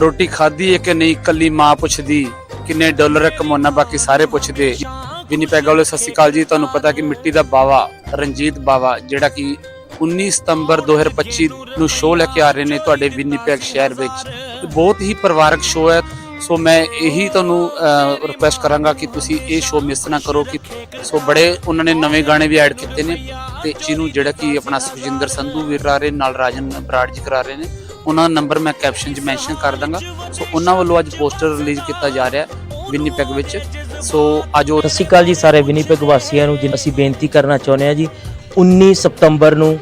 ਰੋਟੀ ਖਾਧੀ ਹੈ ਕਿ ਨਹੀਂ ਕੱਲੀ ਮਾਂ ਪੁੱਛਦੀ, ਕਿੰਨੇ ਡਾਲਰ ਕਮਾਉਣਾ, ਬਾਕੀ ਸਾਰੇ ਪੁੱਛਦੇ। ਵਿਨੀਪੈਗ ਵਾਲੇ ਸਤਿ ਸ਼੍ਰੀ ਅਕਾਲ ਜੀ, ਤੁਹਾਨੂੰ ਪਤਾ ਕਿ ਮਿੱਟੀ ਦਾ ਬਾਵਾ, ਰਣਜੀਤ ਬਾਵਾ, ਜਿਹੜਾ ਕਿ 19 ਸਤੰਬਰ 2025 ਨੂੰ ਸ਼ੋਅ ਲੈ ਕੇ ਆ ਰਹੇ ਨੇ ਤੁਹਾਡੇ ਵਿਨੀਪੈਗ ਸ਼ਹਿਰ ਵਿੱਚ। ਬਹੁਤ ਹੀ ਪਰਿਵਾਰਕ ਸ਼ੋਅ ਹੈ। ਸੋ ਮੈਂ ਇਹੀ ਤੁਹਾਨੂੰ ਰਿਕੁਐਸਟ ਕਰਾਂਗਾ ਕਿ ਤੁਸੀਂ ਇਹ ਸ਼ੋਅ ਮਿਸ ਨਾ ਕਰੋ ਕਿ ਸੋ ਬੜੇ ਉਹਨਾਂ ਨੇ ਨਵੇਂ ਗਾਣੇ ਵੀ ਐਡ ਕੀਤੇ ਨੇ। ਤੇ ਜਿਹਨੂੰ ਜਿਹੜਾ ਕਿ ਆਪਣਾ ਸੁਖਜਿੰਦਰ ਸੰਧੂ ਵੀਰ ਰਾ ਰਹੇ, ਨਾਲ ਰਾਜਨ ਬਰਾੜ ਜੀ ਕਰਾ ਰਹੇ ਨੇ। ਉਹਨਾਂ ਦਾ ਨੰਬਰ ਮੈਂ ਕੈਪਸ਼ਨ 'ਚ ਮੈਂਸ਼ਨ ਕਰ ਦਾਂਗਾ। ਸੋ ਉਹਨਾਂ ਵੱਲੋਂ ਅੱਜ ਪੋਸਟਰ ਰਿਲੀਜ਼ ਕੀਤਾ ਜਾ ਰਿਹਾ ਹੈ ਵਿਨੀਪੈਗ ਵਿੱਚ। ਸੋ ਆਜੋ ਸਤਿ ਸ਼੍ਰੀ ਅਕਾਲ ਜੀ ਸਾਰੇ ਵਿਨੀਪੈਗ ਵਾਸੀਆਂ ਨੂੰ ਜਿਨ ਅਸੀਂ ਬੇਨਤੀ ਕਰਨਾ ਚਾਹੁੰਦੇ ਹਾਂ ਜੀ। 19 ਸਤੰਬਰ ਨੂੰ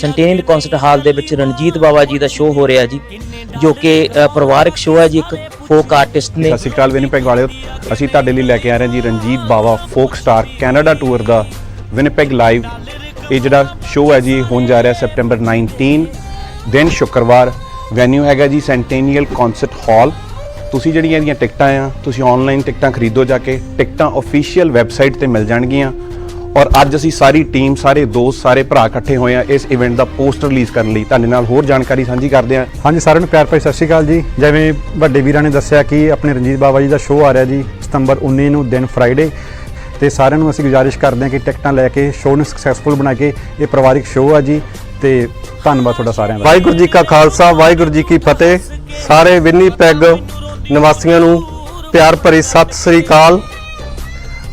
ਸੈਂਟੇਨੀਅਲ ਕਨਸਰਟ ਹਾਲ ਦੇ ਵਿੱਚ ਰਣਜੀਤ ਬਾਵਾ ਜੀ ਦਾ ਸ਼ੋਅ ਹੋ ਰਿਹਾ ਜੀ ਜੋ ਕਿ ਪਰਿਵਾਰਕ ਸ਼ੋਅ ਹੈ ਜੀ ਇੱਕ ਫੋਕ ਆਰਟਿਸਟ ਨੇ। ਸਤਿ ਸ਼੍ਰੀ ਅਕਾਲ ਵਿਨੀਪੈਗ ਵਾਲਿਓ। ਅਸੀਂ ਤੁਹਾਡੇ ਲਈ ਲੈ ਕੇ ਆ ਰਹੇ ਹਾਂ ਜੀ Ranjit Bawa folk star Canada tour ਦਾ ਵਿਨੀਪੈਗ ਲਾਈਵ ਇਹ ਜਿਹੜਾ ਸ਼ੋਅ ਹੈ ਜੀ ਹੋਣ ਜਾ ਰਿਹਾ ਸੈਪਟੈਂਬਰ 19 ਦਿਨ ਸ਼ੁੱਕਰਵਾਰ ਵੈਨਿਊ ਹੈਗਾ ਜੀ ਸੈਂਟੇਨੀਅਲ ਕਨਸਰਟ ਹਾਲ ਤੁਸੀਂ ਜਿਹੜੀਆਂ ਇਹਦੀਆਂ ਟਿਕਟਾਂ ਆ, ਤੁਸੀਂ ਆਨਲਾਈਨ ਟਿਕਟਾਂ ਖਰੀਦੋ ਜਾ ਕੇ, ਟਿਕਟਾਂ ਅਫੀਸ਼ੀਅਲ ਵੈਬਸਾਈਟ ਤੇ ਮਿਲ ਜਾਣਗੀਆਂ। ਔਰ ਅੱਜ ਅਸੀਂ ਸਾਰੀ ਟੀਮ ਸਾਰੇ ਦੋਸਤ, ਸਾਰੇ ਭਰਾ ਇਕੱਠੇ ਹੋਏ ਆ ਇਸ ਇਵੈਂਟ ਦਾ ਪੋਸਟਰ ਰਿਲੀਜ਼ ਕਰਨ ਲਈ। ਤੁਹਾਡੇ ਨਾਲ ਹੋਰ ਜਾਣਕਾਰੀ ਸਾਂਝੀ ਕਰਦੇ ਆ ਹਾਂਜੀ, ਸਾਰਿਆਂ ਨੂੰ ਪਿਆਰ ਭਰੀ ਸਤਿ ਸ਼੍ਰੀ ਅਕਾਲ ਜੀ। ਜਿਵੇਂ ਵੱਡੇ ਵੀਰਾਂ ਨੇ ਦੱਸਿਆ ਕਿ ਆਪਣੇ ਰਣਜੀਤ ਬਾਵਾ ਜੀ ਦਾ ਸ਼ੋਅ ਆ ਰਿਹਾ ਜੀ ਸਤੰਬਰ 19 ਨੂੰ, ਦਿਨ ਫਰਾਈਡੇ ਤੇ ਸਾਰਿਆਂ ਨੂੰ ਅਸੀਂ ਗੁਜ਼ਾਰਿਸ਼ ਕਰਦੇ ਹਾਂ ਕਿ ਟਿਕਟਾਂ ਲੈ ਕੇ ਸ਼ੋਅ ਨੂੰ ਸਕਸੈਸਫੁਲ ਬਣਾ ਕੇ, ਇਹ ਪਰਿਵਾਰਿਕ ਸ਼ੋਅ ਆ ਜੀ। ਤੇ ਧੰਨਵਾਦ ਤੁਹਾਡਾ ਸਾਰਿਆਂ ਦਾ। ਵਾਹਿਗੁਰੂ ਜੀ ਕਾ ਖਾਲਸਾ, ਵਾਹਿਗੁਰੂ ਜੀ ਕੀ ਫਤਿਹ। ਸਾਰੇ ਵਿੰਨੀ ਪੈਗ ਨਿਵਾਸੀਆਂ ਨੂੰ ਪਿਆਰ ਭਰੀ ਸਤਿ ਸ੍ਰੀ ਅਕਾਲ।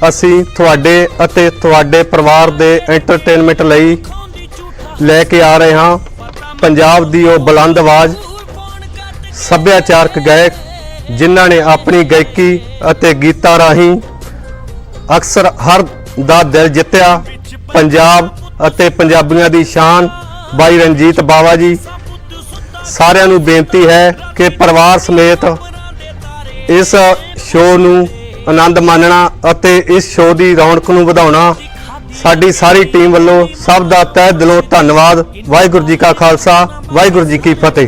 ਅਸੀਂ ਤੁਹਾਡੇ ਅਤੇ ਤੁਹਾਡੇ ਪਰਿਵਾਰ ਦੇ ਐਂਟਰਟੇਨਮੈਂਟ ਲਈ ਲੈ ਕੇ ਆ ਰਹੇ ਹਾਂ। ਪੰਜਾਬ ਦੀ ਉਹ ਬੁਲੰਦ ਆਵਾਜ਼, ਸੱਭਿਆਚਾਰਕ ਗਾਇਕ, ਜਿਨ੍ਹਾਂ ਨੇ ਆਪਣੀ ਗਾਇਕੀ ਅਤੇ ਗੀਤਾਂ ਰਾਹੀਂ ਅਕਸਰ ਹਰ ਦਾ ਦਿਲ ਜਿੱਤਿਆ। ਪੰਜਾਬ ਅਤੇ ਪੰਜਾਬੀਆਂ ਦੀ ਸ਼ਾਨ ਬਾਈ ਰਣਜੀਤ ਬਾਵਾ ਜੀ, ਸਾਰਿਆਂ ਨੂੰ ਬੇਨਤੀ ਹੈ ਕਿ ਪਰਿਵਾਰ ਸਮੇਤ ਇਸ ਸ਼ੋਅ ਨੂੰ ਆਨੰਦ ਮਾਣਨਾ ਅਤੇ ਇਸ ਸ਼ੋਅ ਦੀ ਰੌਣਕ ਨੂੰ ਵਧਾਉਣਾ ਸਾਡੀ ਸਾਰੀ ਟੀਮ ਵੱਲੋਂ ਸਭ ਦਾ ਤਹਿ ਦਿਲੋਂ ਧੰਨਵਾਦ। ਵਾਹਿਗੁਰੂ ਜੀ ਕਾ ਖਾਲਸਾ, ਵਾਹਿਗੁਰੂ ਜੀ ਕੀ ਫਤਿਹ।